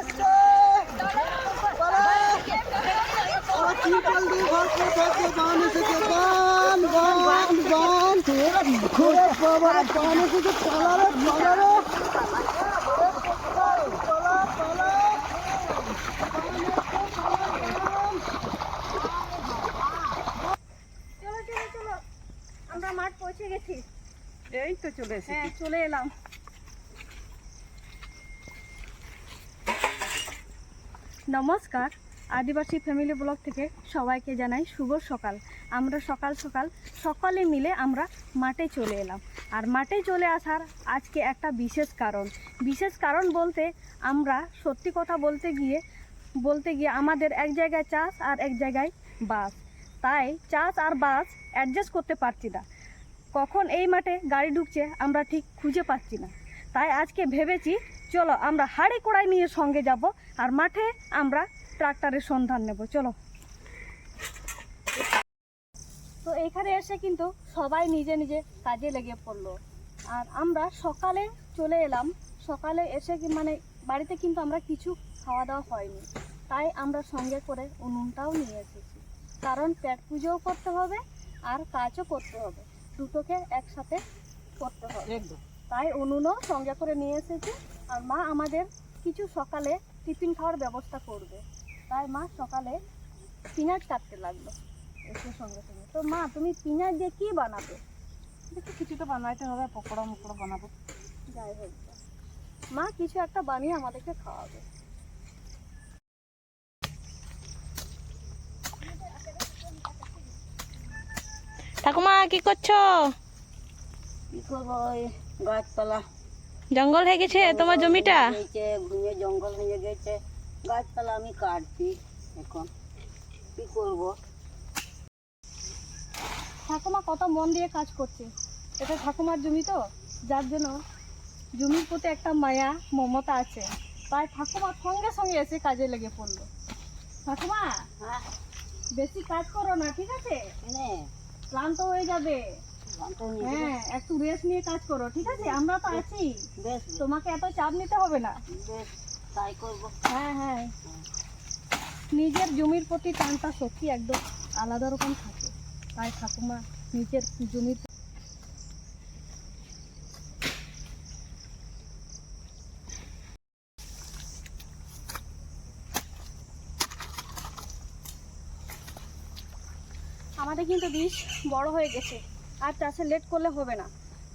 এসছে। পালা আমার পালারে পালারে মাঠ পৌঁছে গেছি। এই তো চলে এসেছি। হ্যাঁ চলে এলাম। নমস্কার। আদিবাসী ফ্যামিলি ব্লগ থেকে সবাইকে জানাই শুভ সকাল। আমরা সকাল সকাল সকলে মিলে আমরা মাঠে চলে এলাম। আর মাঠে চলে আসার আজকে একটা বিশেষ কারণ। বিশেষ কারণ বলতে আমরা সত্যি কথা বলতে গিয়ে বলতে গিয়ে আমাদের এক জায়গায় চাষ আর এক জায়গায় বাস। তাই চাষ আর বাস অ্যাডজাস্ট করতে পারছি না। কখন এই মাঠে গাড়ি ঢুকছে আমরা ঠিক খুঁজে পাচ্ছি না। তাই আজকে ভেবেছি চলো আমরা হাড়ি কোড়াই নিয়ে সঙ্গে যাব আর মাঠে আমরা ট্রাক্টরের সন্ধান নেব চলো। তো এখানে এসে কিন্তু সবাই নিজে নিজে কাজে লেগে পড়ল। আর আমরা সকালে চলে এলাম সকালে এসে কি মানে বাড়িতে কিন্তু আমরা কিছু খাওয়া দাওয়া হয়নি তাই আমরা সঙ্গে করে উনুনটাও নিয়ে এসেছি। কারণ পেট পুজোও করতে হবে আর কাজও করতে হবে দুটোকে একসাথে করতে হবে। তাই উনুনও সঙ্গে করে নিয়ে এসেছি আর মা আমাদের কিছু সকালে টিফিন খাওয়ার ব্যবস্থা করবে। তাই মা সকালে পেঁয়াজ কাটতে লাগল। এসে সঙ্গে সঙ্গে। তো মা তুমি পিঁয়াজ দিয়ে কি বানাবে? একটু কিছু তো বানাইতে হবে পকোড়া মকোড়া বানাবো। যাই হোক। মা কিছু একটা বানিয়ে আমাদেরকে খাওয়াবে। ঠাকুমা কি করছ? কি করব ওই গাছপালা জঙ্গল হয়ে গেছে তোমার জমিটা? ঘুমিয়ে জঙ্গল হয়ে গেছে। গাছপালা আমি কাটছি এখন। কি করব? ঠাকুমা কত মন দিয়ে কাজ করছে। এটা ঠাকুমার জমি তো যার জন্য জমির প্রতি একটা মায়া মমতা আছে। তাই ঠাকুমা সঙ্গে সঙ্গে এসে কাজে লেগে পড়ল। ঠাকুমা হ্যাঁ। বেশি কাজ করো না ঠিক আছে? এনে ক্লান্ত হয়ে যাবে। হয়ে একটু রেস্ট নিয়ে কাজ করো ঠিক আছে? আমরা তো আছি। বেশ। তোমাকে এত চাপ নিতে হবে না। বেশ তাই করব। হ্যাঁ হ্যাঁ। নিজের জমির প্রতি টানটা সত্যি একদম আলাদা রকম থাকে। তাই ঠাকুমা নিজের জমির আমাদের কিন্তু বীজ বড় হয়ে গেছে। আর চাষে লেট করলে হবে না।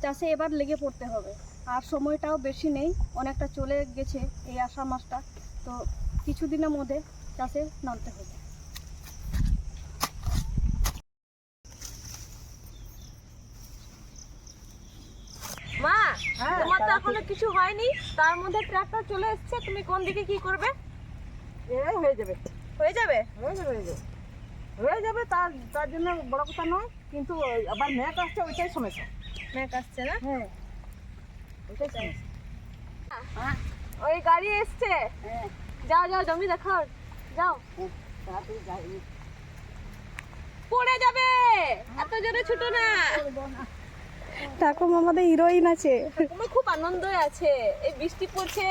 চাষে এবার লেগে পড়তে হবে। আর সময়টাও বেশি নেই অনেকটা চলে গেছে এই আষাঢ় মাসটা। তো কিছুদিনের মধ্যে চাষে নামতে হবে। মা তোমার তো এখনও কিছু হয়নি? তার মধ্যে ট্রাক্টর চলে এসেছে তুমি কোন দিকে কি করবে? হয়ে যাবে। হয়ে যাবে? হয়ে যাবে হয়ে যাবে। হয়ে যাবে তার তার জন্য বড় কথা নয় কিন্তু ওই আবার ম্যাক আসছে ওইটাই সমস্যা। ম্যাক আসছে না? হ্যাঁ ওইটাই সমস্যা। হ্যাঁ ওই গাড়ি এসছে। হ্যাঁ যাও যাও জমি দেখাও। যাও। যাই পড়ে যাবে! এত জোরে ছুটো না। ঠাকুর আমাদের হিরোইন আছে। ঠাকুমা খুব আনন্দ আছে। এই বৃষ্টি পড়ছে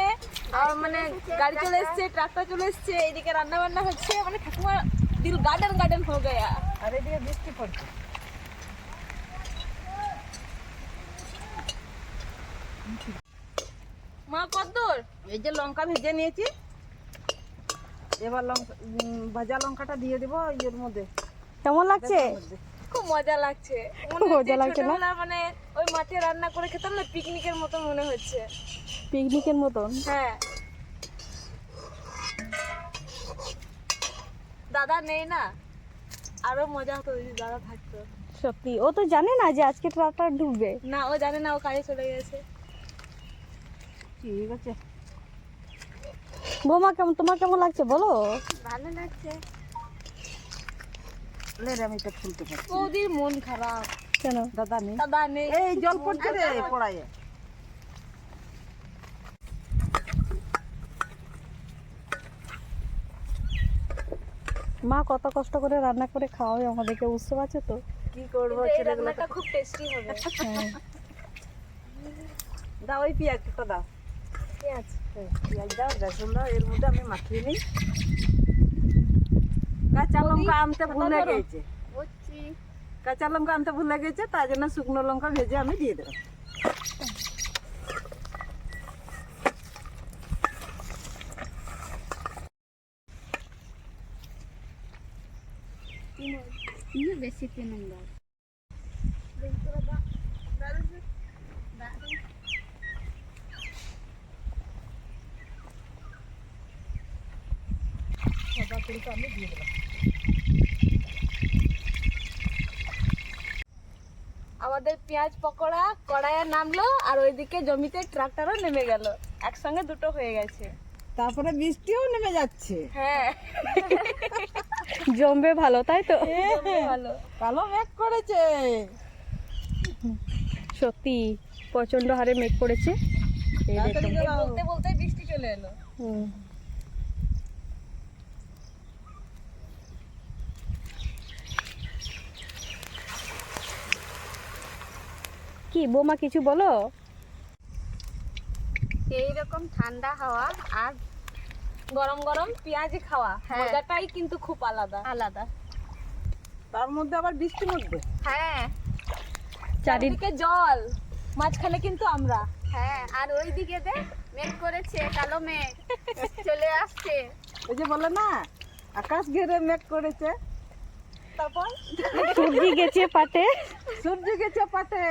আর মানে গাড়ি চলে এসছে ট্রাক্টর চলে এসছে এইদিকে রান্না বান্না হচ্ছে। মানে ঠাকুমা দিল গার্ডেন গার্ডেন হয়ে গয়া আর এদিকে বৃষ্টি পড়ছে মা কদ্দূর? এই যে লঙ্কা ভেজে নিয়েছি। এবার লঙ্কা ভাজা লঙ্কাটা দিয়ে দেবো ইয়ের মধ্যে। কেমন লাগছে। খুব মজা লাগছে। মজা লাগছে না? মানে ওই মাঠে রান্না করে খেতাম না পিকনিকের মতো মনে হচ্ছে। পিকনিকের মতন? হ্যাঁ। দাদা নেই না আরও মজা হতো যদি দাদা থাকতো। সত্যি ও তো জানে না যে আজকে ট্রাক্টর ঢুকবে না ও জানে না ও কাজে চলে গেছে। ঠিক আছে। বৌমা কেমন তোমার কেমন লাগছে বলো? ভালো লাগছে। লে আমি এটা খুলতে পারছি বৌদির মন খারাপ। কেন? দাদা নেই। দাদা নেই। এই জল পড়ছে রে পড়ায়। মা কত কষ্ট করে রান্না করে খাওয়াবে আমাদেরকে বুঝতে পারছ তো? কি করব রান্নাটা খুব টেস্টি হবে। হ্যাঁ। দাও ওই পেঁয়াজটা দাও। পেঁয়াজ? এই পেঁয়াজ দাও বেসন দাও এর মধ্যে আমি মাখিয়ে নিই। কাঁচা লঙ্কা আনতে ভুলে গেছে। কাঁচা লঙ্কা আনতে ভুলে গেছে তার জন্য শুকনো লঙ্কা ভেজে আমি দিয়ে দেবো। আমাদের পেঁয়াজ পকোড়া কড়াইয়ে নামলো আর ওইদিকে জমিতে ট্রাক্টরও নেমে গেল। একসঙ্গে দুটো হয়ে গেছে। তারপরে বৃষ্টিও নেমে যাচ্ছে। হ্যাঁ। জমবে ভালো তাই তো? ভালো। কালো মেঘ করেছে। সত্যি প্রচণ্ড হারে মেঘ করেছে। এই দেখুন। তাড়াতাড়ি করো। বলতে বলতে বৃষ্টি চলে এলো। কি বোমা কিছু বলো? এইরকম ঠান্ডা হাওয়া আর গরম গরম পেঁয়াজি খাওয়া মজাটাই কিন্তু খুব আলাদা। আলাদা। তার মধ্যে আবার বৃষ্টির মধ্যে হ্যাঁ। চারিদিকে জল মাঝখানে কিন্তু আমরা। হ্যাঁ আর ওই দিকে দে মেঘ করেছে কালো মেঘ চলে আসছে। ওই যে বলে না আকাশ ঘিরে মেঘ করেছে। তারপর? সবজি গেছে পাটে সূর্য গেছে পাটে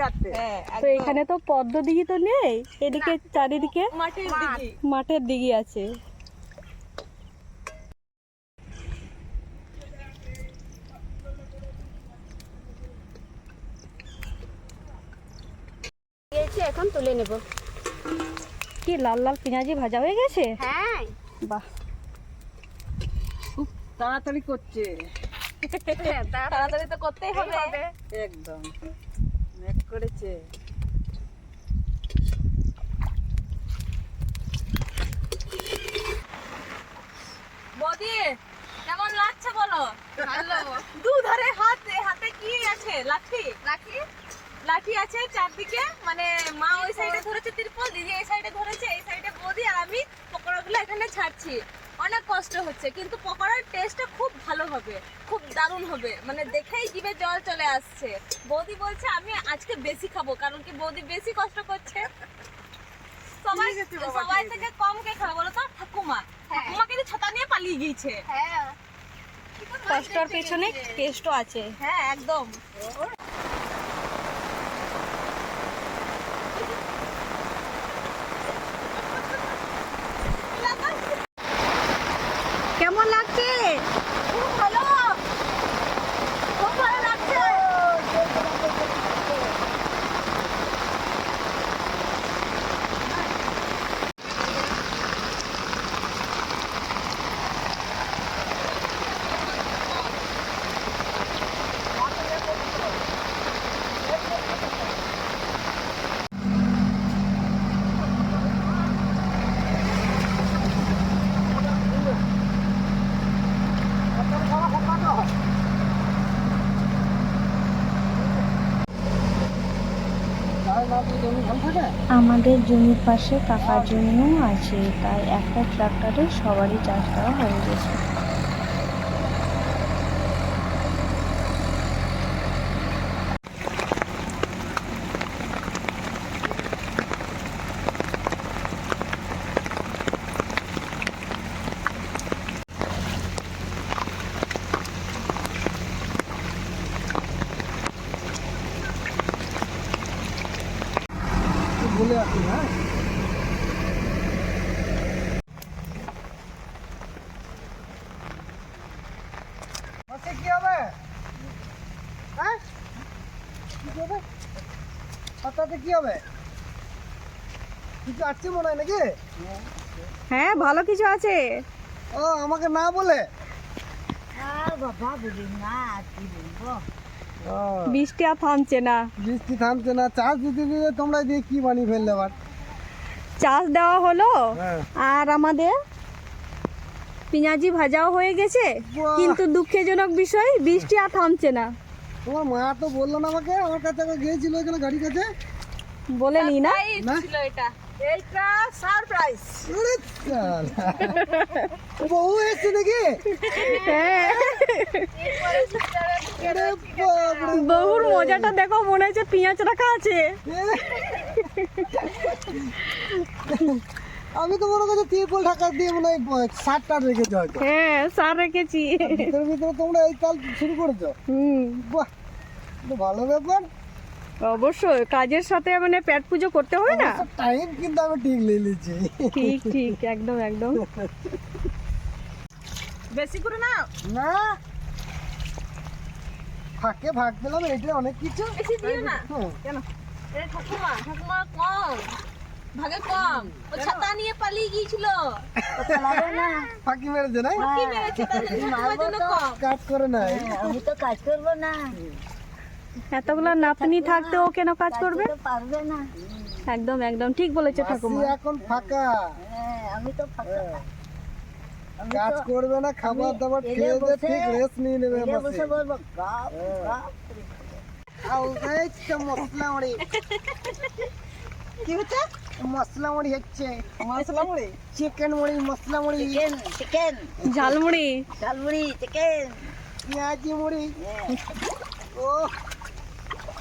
গাতে তো এখানে তো পদ্ম দিঘি তো নেই এদিকে চারিদিকে মাটির দিকে মাঠের দিঘি আছে গেছে এখন তুলে নেব। কি লাল লাল পেঁয়াজি ভাজা হয়ে গেছে? হ্যাঁ। বাহ। তাড়াতাড়ি করছে। তাড়াতাড়ি তো করতেই হবে। একদম। করেছে। বদি কেমন লাগছে বলো? ভালো। দুধারে হাত হাতে কি আছে? লাঠি? লাঠি? লাঠি আছে চারদিকে মানে মা ওই সাইডে ধরেছে তিরপল দিদি এই সাইডে ধরেছে এই সাইডে বদি আর আমি পকোড়াগুলো এখানে ছাড়ছি। অনেক কষ্ট হচ্ছে কিন্তু পকোড়ার টেস্টটা খুব ভালো হবে খুব দারুণ হবে। মানে দেখেই জিভে জল চলে আসছে। বৌদি বলছে আমি আজকে বেশি খাব কারণ কি বৌদি বেশি কষ্ট করছে? সবাই সবাই থেকে কম কে খাবে বলো তো? ঠাকুমা। ঠাকুমা কিন্তু ছাতা নিয়ে পালিয়ে গিয়েছে। কষ্টর পেছনে টেস্টও আছে। হ্যাঁ একদম। কেমন লাগছে খুব ভালো খুব ভালো লাগছে আমাদের জমির পাশে কাকার জমিও আছে তাই একটা ট্রাক্টরে সবারই চাষ করা হয়ে গেছে বলে আসি হ্যাঁ মাসে কি হবে হ্যাঁ কি হবে সাতটাতে কি হবে? কিছু আসছে মনে হয় নাকি? হ্যাঁ ভালো কিছু আছে। ও আমাকে না বলে? বাবা বলি না কি বলব? বৃষ্টি আর থামছে না। বৃষ্টি থামছে না চাষ দিতে দিতে তোমরা দিয়ে কি বানিয়ে ফেললে আবার? চাষ দেওয়া হলো হ্যাঁ। আর আমাদের পেঁয়াজি ভাজাও হয়ে গেছে। কিন্তু দুঃখজনক বিষয় বৃষ্টি আর থামছে না। তোমার মা তো বলল না আমাকে আমার কাছে আবার গিয়েছিল এখানে গাড়ির কাছে। বলে নি না? না? এইটা সারপ্রাইজ বউ এসছে নাকি? হ্যাঁ বহুর মজাটা দেখো মনে হচ্ছে পেঁয়াজ রাখা আছে। আমি তো মনে করছি তিরপল ঢাকা দিয়ে মনে হয় সাতটা রেখেছো হয়তো। হ্যাঁ সার রেখেছি। ভিতরে ভিতরে তোমরা এই কাল শুরু করেছ? হুম। বাহ ভালো ব্যাপার। অবশ্যই কাজের সাথে মানে পেট পুজো করতে হয় না? টাইম কিন্তু আমি ঠিক নিয়ে নিয়েছি। ঠিক ঠিক একদম একদম। বেশি করে না না। ফাঁকে ভাগ পেলাম এটা অনেক কিছু। বেশি দিও না। হ্যাঁ। কেন? এ ঠাকুমা ঠাকুমা কম। ভাগে কম। ও ছাতা নিয়ে পালিয়ে গিয়েছিল। ফাঁকি মেরেছে না কি মেরেছে জন্য কম। কাজ করে নাই আমি তো কাজ করব না। এতগুলা নাতনি থাকতে ও কেন কাজ করবে? পারবে না। একদম একদম ঠিক বলেছে ঠাকুমা। এখন ফাঁকা। হ্যাঁ আমি তো ফাঁকা। কাজ করবে না খাবার দাবার খেয়ে ঠিক রেস্ট নিয়ে নেবে বসে বলব গাপ গাপ আউ এই কি হচ্ছে? মশলা মুড়ি হচ্ছে। মশলা মুড়ি চিকেন মুড়ি মশলা মুড়ি চিকেন চিকেন। ঝালমুড়ি। ঝালমুড়ি চিকেন। পেঁয়াজি মুড়ি ও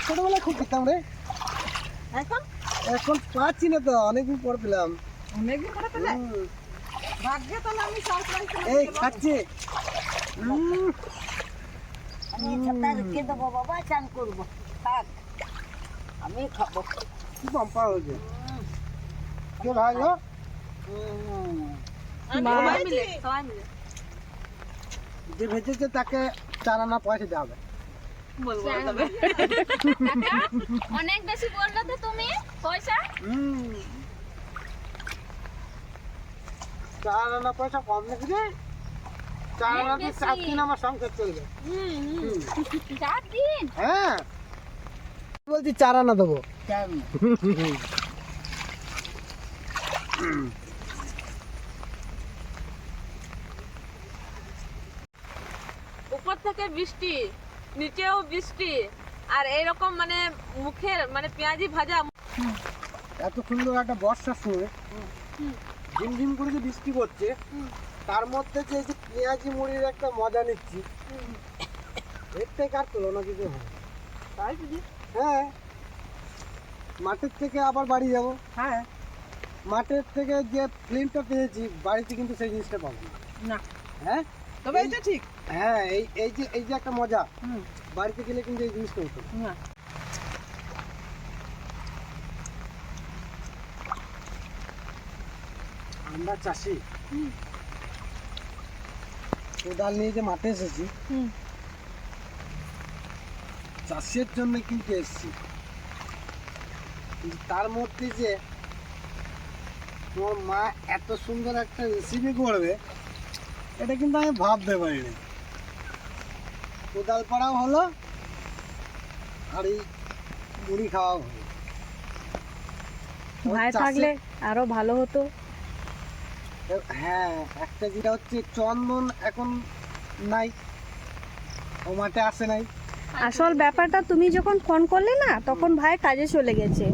ছোটবেলায় খুব খেতাম রে। এখন? এখন পাচ্ছি না তো অনেকদিন পর পেলাম। অনেকদিন করে পেলে? ভাগ্যে তাহলে আমি সারপ্রাইজ এই খাচ্ছি। আমি ছাতা রেখে দেবো বাবা চান করব। থাক আমি খাব। কি পাম্পা হয়েছে? কে মিলে যে ভেজেছে তাকে চার আনা পয়সা দেওয়া হবে অনেক বেশি বললে তো তুমি পয়সা। চার আনা পয়সা কম নাকি রে চার আনা দিয়ে চার দিন আমার সংসার চলবে চার দিন হ্যাঁ বলছি চার আনা দেবো চান উপর থেকে বৃষ্টি নিচেও বৃষ্টি আর এইরকম মানে মুখের মানে পেঁয়াজি ভাজা এত সুন্দর একটা বর্ষার সময় ঝিমঝিম করে যে বৃষ্টি পড়ছে তার মধ্যে যে যে পেঁয়াজি মুড়ির একটা মজা নিচ্ছি। এর থেকে আর তুলনা কিছু হয় তাই দিদি? হ্যাঁ মাঠের থেকে আবার বাড়ি যাব। হ্যাঁ। মাঠের থেকে যে ফিল্মটা পেয়েছি বাড়িতে কিন্তু সেই জিনিসটা পাবো না। না। হ্যাঁ? তবে এটা ঠিক। হ্যাঁ এই এই যে এই যে একটা মজা। হুম। বাড়িতে গেলে কিন্তু এই জিনিসটা হতো। না। না আমরা চাষি। কোদাল নিয়ে যে মাঠে এসেছি হুম। চাষের জন্য কিন্তু এসেছি। কিন্তু তার মধ্যে যে তোমার মা এত সুন্দর একটা রেসিপি করবে এটা কিন্তু আমি ভাবতে পারিনি। কোদাল পাড়াও হলো আর এই মুড়ি খাওয়াও হলো। ভাই থাকলে আরও ভালো হতো। হ্যাঁ একটা যেটা হচ্ছে চন্দন এখন নাই ও মাঠে আসে নাই। আসল ব্যাপারটা তুমি যখন ফোন করলে না তখন ভাই কাজে চলে গেছে।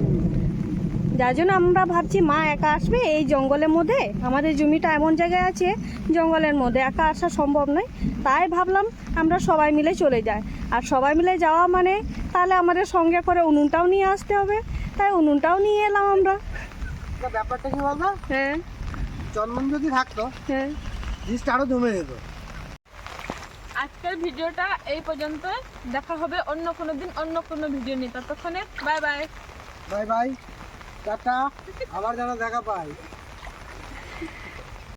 যার জন্য আমরা ভাবছি মা একা আসবে এই জঙ্গলের মধ্যে। আমাদের জমিটা এমন জায়গায় আছে জঙ্গলের মধ্যে একা আসা সম্ভব নয়। তাই ভাবলাম আমরা সবাই মিলে চলে যাই। আর সবাই মিলে যাওয়া মানে তাহলে আমাদের সঙ্গে করে উনুনটাও নিয়ে আসতে হবে। তাই উনুনটাও নিয়ে এলাম আমরা। ব্যাপারটা কি বলব হ্যাঁ। চন্দন যদি থাকতো হ্যাঁ। জিনিসটা আরও জমে যেত। আজকের ভিডিওটা এই পর্যন্ত দেখা হবে অন্য কোনো দিন অন্য কোনো ভিডিও নিয়ে। ততক্ষণে bye bye bye bye tata আবার যেন দেখা পাই।